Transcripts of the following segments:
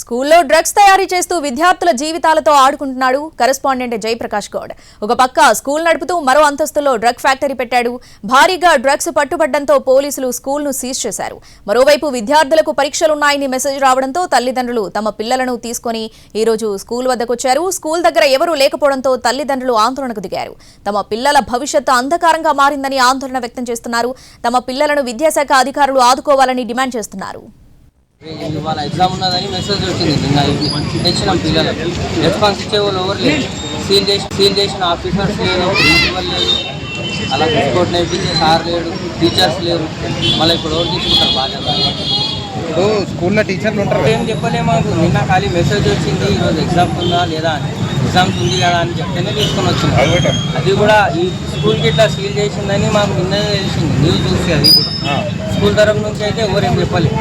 స్కూల్లో డ్రగ్స్ తయారీ చేస్తూ విద్యార్థుల జీవితాలతో ఆడుకుంటున్నాడు కరెస్పాండెంట్ జయప్రకాష్ గౌడ్. ఒక పక్క స్కూల్ నడుపుతూ మరో అంతస్తులో డ్రగ్ ఫ్యాక్టరీ పెట్టాడు. భారీగా డ్రగ్స్ పట్టుబడ్డంతో పోలీసులు స్కూల్ను సీజ్ చేశారు. మరోవైపు విద్యార్థులకు పరీక్షలున్నాయని మెసేజ్ రావడంతో తల్లిదండ్రులు తమ పిల్లలను తీసుకొని ఈరోజు స్కూల్ వద్దకొచ్చారు. స్కూల్ దగ్గర ఎవరూ లేకపోవడంతో తల్లిదండ్రులు ఆందోళనకు దిగారు. తమ పిల్లల భవిష్యత్తు అంధకారంగా మారిందని ఆందోళన వ్యక్తం చేస్తున్నారు. తమ పిల్లలను విద్యాశాఖ అధికారులు ఆదుకోవాలని డిమాండ్ చేస్తున్నారు. ఇవాళ ఎగ్జామ్ ఉన్నదని మెసేజ్ వచ్చింది నిన్న తెచ్చినాం పిల్లలకు. రెస్పాన్స్ ఇచ్చే వాళ్ళు ఎవరు లేరు. సీల్ చేసి సీల్ చేసిన ఆఫీసర్స్ లేరు ప్రిన్సిపల్ లేరు. అలా తీసుకోవడం నేర్పించే సార్ లేడు టీచర్స్ లేరు. మళ్ళీ ఇప్పుడు ఎవరు తీసుకుంటారు బాధ్యత ఇప్పుడు స్కూల్లో టీచర్లు ఉంటారు ఏం చెప్పలే మాకు. నిన్న ఖాళీ మెసేజ్ వచ్చింది ఈరోజు ఎగ్జామ్స్ ఉందా లేదా అని. ఎగ్జామ్స్ ఉంది కదా అని చెప్తేనే తీసుకొని వచ్చింది అది కూడా. ఈ స్కూల్కి ఇట్లా సీల్ చేసిందని మాకు నిన్ననే తెలిసింది. న్యూస్ చూసి అది కూడా. స్కూల్ తరఫు నుంచి అయితే ఎవరేం చెప్పలేదు.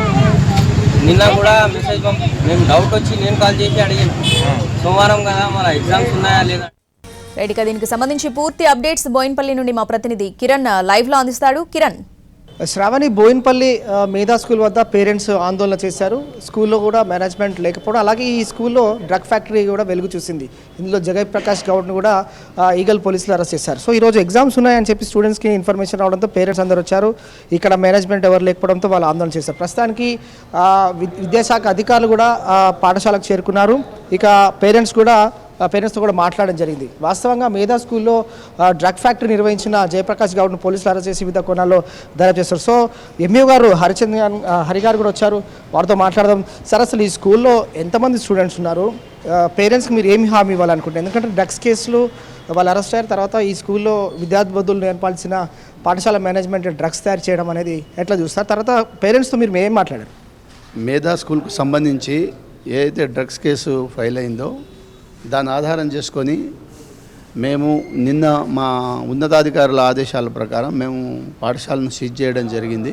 నిన్న కూడా మెసేజ్ పంపి మేము డౌట్ వచ్చి నేను కాల్ చేసి అడిగాను. సోమవారం కదా మన ఎగ్జామ్స్ ఉన్నాయా లేదా? రైట్ దీనికి సంబంధించి పూర్తి అప్డేట్స్ బోయిన్పల్లి నుండి మా ప్రతినిధి కిరణ్ లైవ్లో అందిస్తాడు. కిరణ్. శ్రావణి బోయిన్పల్లి మేధా స్కూల్ వద్ద పేరెంట్స్ ఆందోళన చేశారు. స్కూల్లో కూడా మేనేజ్మెంట్ లేకపోవడం అలాగే ఈ స్కూల్లో డ్రగ్ ఫ్యాక్టరీ కూడా వెలుగు చూసింది. ఇందులో జగయ్ ప్రకాష్ గౌడ్ను కూడా ఈగల్ పోలీసులు అరెస్ట్ చేశారు. సో ఈరోజు ఎగ్జామ్స్ ఉన్నాయని చెప్పి స్టూడెంట్స్కి ఇన్ఫర్మేషన్ రావడంతో పేరెంట్స్ అందరూ వచ్చారు. ఇక్కడ మేనేజ్మెంట్ ఎవరు లేకపోవడంతో వాళ్ళు ఆందోళన చేశారు. ప్రస్తుతానికి విద్యాశాఖ అధికారులు కూడా పాఠశాలకు చేరుకున్నారు. ఇక పేరెంట్స్ కూడా పేరెంట్స్తో కూడా మాట్లాడడం జరిగింది. వాస్తవంగా మేధా స్కూల్లో డ్రగ్ ఫ్యాక్టరీ నిర్వహించిన జయప్రకాష్ గౌడ్ను పోలీసులు అరెస్ట్ చేసి వివిధ కోణాల్లో దర్యాప్తు చేస్తారు సో ఎంఈఓ గారు హరిచంద్ గారు- హరి గారు కూడా వచ్చారు. వారితో మాట్లాడదాం. సార్ అసలు ఈ స్కూల్లో ఎంతమంది స్టూడెంట్స్ ఉన్నారు? పేరెంట్స్కి మీరు ఏమి హామీ ఇవ్వాలనుకుంటున్నారు? ఎందుకంటే డ్రగ్స్ కేసులు వాళ్ళు అరెస్ట్ అయిన తర్వాత ఈ స్కూల్లో విద్యార్థి బదులు నేర్పాల్సిన పాఠశాల మేనేజ్మెంట్ డ్రగ్స్ తయారు చేయడం అనేది ఎట్లా చూస్తారు? తర్వాత పేరెంట్స్తో మీరు ఏం మాట్లాడారు? మేధా స్కూల్కు సంబంధించి ఏదైతే డ్రగ్స్ కేసు ఫైల్ అయిందో దాన్ని ఆధారం చేసుకొని మేము నిన్న మా ఉన్నతాధికారుల ఆదేశాల ప్రకారం మేము పాఠశాలను సీజ్ చేయడం జరిగింది.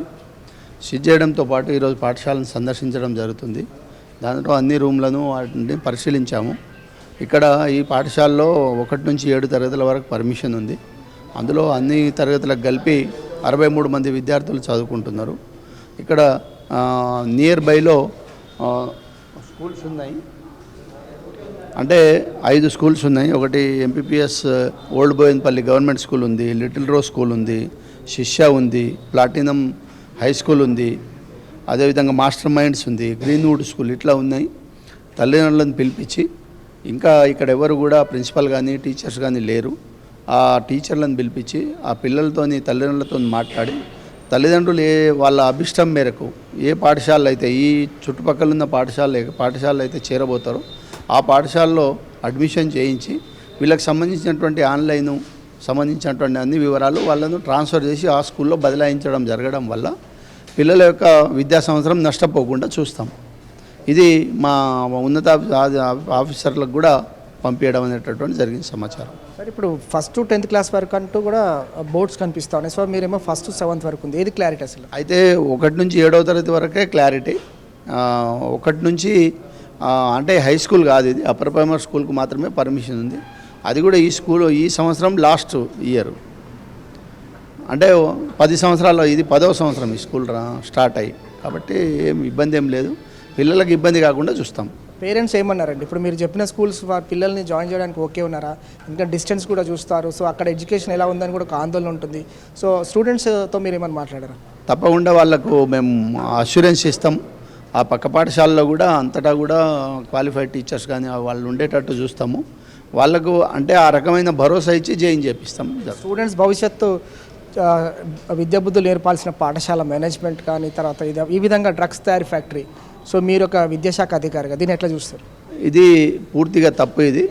సీజ్ చేయడంతో పాటు ఈరోజు పాఠశాలను సందర్శించడం జరుగుతుంది. దాంట్లో అన్ని రూమ్లను వాటిని పరిశీలించాము. ఇక్కడ ఈ పాఠశాలలో ఒకటి నుంచి ఏడు తరగతుల వరకు పర్మిషన్ ఉంది. అందులో అన్ని తరగతులకు కలిపి అరవై మూడు మంది విద్యార్థులు చదువుకుంటున్నారు. ఇక్కడ నియర్ బైలో స్కూల్స్ ఉన్నాయి. అంటే ఐదు స్కూల్స్ ఉన్నాయి. ఒకటి MPPS old Boinpally government school ఉంది లిటిల్ రోజ్ స్కూల్ ఉంది శిష్య ఉంది ప్లాటినం హై స్కూల్ ఉంది అదేవిధంగా మాస్టర్ మైండ్స్ ఉంది గ్రీన్వుడ్ స్కూల్ ఇట్లా ఉన్నాయి. తల్లిదండ్రులను పిలిపించి ఇంకా ఇక్కడ ఎవరు కూడా ప్రిన్సిపల్ కానీ టీచర్స్ కానీ లేరు. ఆ టీచర్లను పిలిపించి ఆ పిల్లలతోని తల్లిదండ్రులతో మాట్లాడి తల్లిదండ్రులు ఏ వాళ్ళ అభిష్టం మేరకు ఏ పాఠశాలలు అయితే ఈ చుట్టుపక్కల ఉన్న పాఠశాల పాఠశాలలో అయితే చేరబోతారో ఆ పాఠశాలలో అడ్మిషన్ చేయించి వీళ్ళకి సంబంధించినటువంటి ఆన్లైన్ సంబంధించినటువంటి అన్ని వివరాలు వాళ్ళను ట్రాన్స్ఫర్ చేసి ఆ స్కూల్లో బదలాయించడం జరగడం వల్ల పిల్లల యొక్క విద్యా సంవత్సరం నష్టపోకుండా చూస్తాం. ఇది మా ఉన్నత ఆఫీసర్లకు కూడా పంపించడం అనేటటువంటి జరిగిన సమాచారం. సార్ ఇప్పుడు ఫస్ట్ టెన్త్ క్లాస్ వరకు అంటూ కూడా బోర్డ్స్ కనిపిస్తా ఉన్నాయి. సో మీరేమో ఫస్ట్ సెవెంత్ వరకు ఉంది. ఏది క్లారిటీ అసలు? అయితే ఒకటి నుంచి ఏడవ తరగతి వరకే క్లారిటీ ఒకటి నుంచి అంటే హై స్కూల్ కాదు ఇది. అప్పర్ ప్రైమరీ స్కూల్కి మాత్రమే పర్మిషన్ ఉంది. అది కూడా ఈ స్కూల్ ఈ సంవత్సరం లాస్ట్ ఇయర్ అంటే పది సంవత్సరాల్లో ఇది పదవ సంవత్సరం ఈ స్కూల్ రా స్టార్ట్ అయ్యి కాబట్టి ఏం ఇబ్బంది ఏం లేదు. పిల్లలకు ఇబ్బంది కాకుండా చూస్తాం. పేరెంట్స్ ఏమన్నారండి? ఇప్పుడు మీరు చెప్పిన స్కూల్స్ పిల్లల్ని జాయిన్ చేయడానికి ఓకే ఉన్నారా? ఇంకా డిస్టెన్స్ కూడా చూస్తారు. సో అక్కడ ఎడ్యుకేషన్ ఎలా ఉందని కూడా ఒక ఆందోళన ఉంటుంది. సో స్టూడెంట్స్తో మీరు ఏమని మాట్లాడారా? తప్పకుండా వాళ్ళకు మేము అష్యూరెన్స్ ఇస్తాం. ఆ పక్క పాఠశాలలో కూడా అంతటా కూడా క్వాలిఫైడ్ టీచర్స్ కానీ వాళ్ళు ఉండేటట్టు చూస్తాము. వాళ్ళకు అంటే ఆ రకమైన భరోసా ఇచ్చి జాయిన్ చేపిస్తాం. స్టూడెంట్స్ భవిష్యత్తు విద్యాబుద్ధులు నేర్పాల్సిన పాఠశాల మేనేజ్మెంట్ కానీ తర్వాత ఇది ఈ విధంగా డ్రగ్స్ తయారీ ఫ్యాక్టరీ. సో మీరు ఒక విద్యాశాఖ అధికారిగా దీన్ని ఎట్లా చూస్తారు? ఇది పూర్తిగా తప్పు ఇది.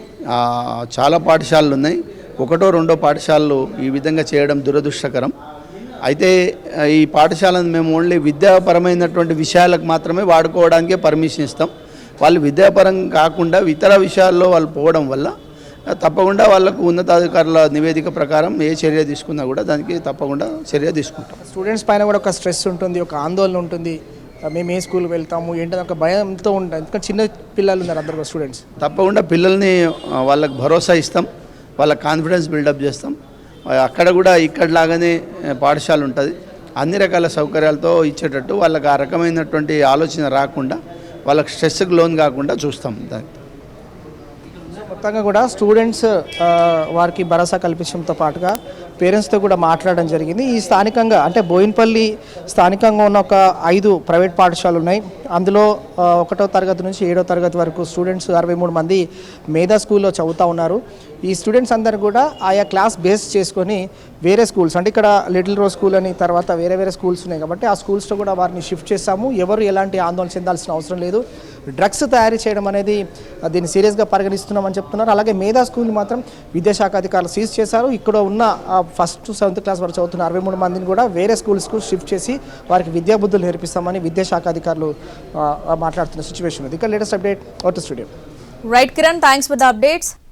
చాలా పాఠశాలలు ఉన్నాయి. ఒకటో రెండో పాఠశాలలు ఈ విధంగా చేయడం దురదృష్టకరం. అయితే ఈ పాఠశాలను మేము ఓన్లీ విద్యాపరమైనటువంటి విషయాలకు మాత్రమే వాడుకోవడానికే పర్మిషన్ ఇస్తాం. వాళ్ళు విద్యాపరం కాకుండా ఇతర విషయాల్లో వాళ్ళు పోవడం వల్ల తప్పకుండా వాళ్ళకు ఉన్నతాధికారుల నివేదిక ప్రకారం ఏ చర్య తీసుకున్నా కూడా దానికి తప్పకుండా చర్య తీసుకుంటాం. స్టూడెంట్స్ పైన కూడా ఒక స్ట్రెస్ ఉంటుంది ఒక ఆందోళన ఉంటుంది. మేము ఏ స్కూల్కి వెళ్తాము ఏంటని ఒక భయంతో ఉంటుంది ఎందుకంటే చిన్న పిల్లలు ఉన్నారు అందరు స్టూడెంట్స్. తప్పకుండా పిల్లల్ని వాళ్ళకి భరోసా ఇస్తాం వాళ్ళ కాన్ఫిడెన్స్ బిల్డప్ చేస్తాం. అక్కడ కూడా ఇక్కడ లాగానే పాఠశాల ఉంటుంది. అన్ని రకాల సౌకర్యాలతో ఇచ్చేటట్టు వాళ్ళకి ఆ రకమైనటువంటి ఆలోచన రాకుండా వాళ్ళకి స్ట్రెస్కి లోన్ కాకుండా చూస్తాం దానికి మొత్తంగా కూడా స్టూడెంట్స్ వారికి భరోసా కల్పించడంతో పాటుగా పేరెంట్స్తో కూడా మాట్లాడడం జరిగింది. ఈ స్థానికంగా అంటే బోయిన్పల్లి స్థానికంగా ఉన్న ఒక ఐదు ప్రైవేట్ పాఠశాలలు ఉన్నాయి. అందులో ఒకటో తరగతి నుంచి ఏడో తరగతి వరకు స్టూడెంట్స్ అరవై మూడు మంది మేధా స్కూల్లో చదువుతూ ఉన్నారు. ఈ స్టూడెంట్స్ అందరు కూడా ఆయా క్లాస్ బేస్ చేసుకొని వేరే స్కూల్స్ అంటే ఇక్కడ లిటిల్ రోజ్ స్కూల్ అని తర్వాత వేరే వేరే స్కూల్స్ ఉన్నాయి కాబట్టి ఆ స్కూల్స్లో కూడా వారిని షిఫ్ట్ చేస్తాము. ఎవరు ఎలాంటి ఆందోళన చెందాల్సిన అవసరం లేదు. డ్రగ్స్ తయారీ చేయడం అనేది దీన్ని సీరియస్గా పరిగణిస్తున్నామని చెప్తున్నారు. అలాగే మేధా స్కూల్ మాత్రం విద్యాశాఖ అధికారులు సీజ్ చేశారు. ఇక్కడ ఉన్న ఫస్ట్ సెవెంత్ క్లాస్ వరకు చదువుతున్న అరవై మూడు మందిని కూడా వేరే స్కూల్స్కు షిఫ్ట్ చేసి వారికి విద్యాబుద్ధులు నేర్పిస్తామని విద్యాశాఖ అధికారులు మాట్లాడుతున్న సిచ్యువేషన్ ఉంది. ఇక latest update out studio right Kiran thanks for the updates